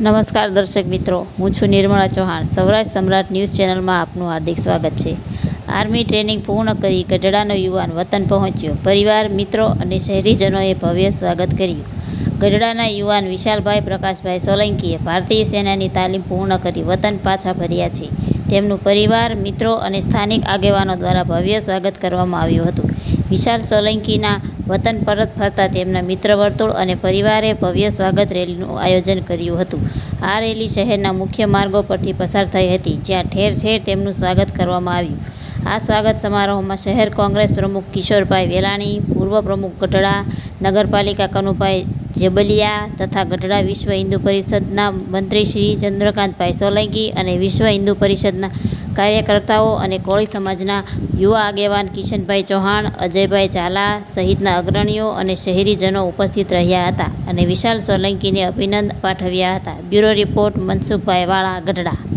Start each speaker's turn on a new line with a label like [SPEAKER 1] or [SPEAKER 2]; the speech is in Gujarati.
[SPEAKER 1] નમસ્કાર દર્શક મિત્રો, હું છું નિર્મળા ચૌહાણ. સૌરાષ્ટ્ર સમ્રાટ ન્યૂઝ ચેનલમાં આપનું હાર્દિક સ્વાગત છે. આર્મી ટ્રેનિંગ પૂર્ણ કરી ગઢડાનો યુવાન વતન પહોંચ્યો. પરિવાર, મિત્રો અને શહેરીજનોએ ભવ્ય સ્વાગત કર્યું. ગઢડાના યુવાન વિશાલભાઈ પ્રકાશભાઈ સોલંકીએ ભારતીય સેનાની તાલીમ પૂર્ણ કરી વતન પાછા ફર્યા છે. તેમનું પરિવાર, મિત્રો અને સ્થાનિક આગેવાનો દ્વારા ભવ્ય સ્વાગત કરવામાં આવ્યું હતું. વિશાલ સોલંકીના વતન પરત ફરતા તેમના મિત્ર વર્તુળ અને પરિવારે ભવ્ય સ્વાગત રેલીનું આયોજન કર્યું હતું. આ રેલી શહેરના મુખ્ય માર્ગો પરથી પસાર થઈ હતી, જ્યાં ઠેર ઠેર તેમનું સ્વાગત કરવામાં આવ્યું. આ સ્વાગત સમારોહમાં શહેર કોંગ્રેસ પ્રમુખ કિશોરભાઈ વેલાણી, પૂર્વ પ્રમુખ ગઢડા, નગરપાલિકા કનુભાઈ જેબલિયા તથા ગઢડા વિશ્વ હિન્દુ પરિષદના મંત્રી શ્રી ચંદ્રકાંતભાઈ સોલંકી અને વિશ્વ હિન્દુ પરિષદના કાર્યકર્તાઓ અને કોળી સમાજના યુવા આગેવાન કિશનભાઈ ચૌહાણ, અજયભાઈ ઝાલા સહિતના અગ્રણીઓ અને શહેરીજનો ઉપસ્થિત રહ્યા હતા અને વિશાલ સોલંકીને અભિનંદન પાઠવ્યા હતા. બ્યુરો રિપોર્ટ મનસુખભાઈ વાળા ગઢડા.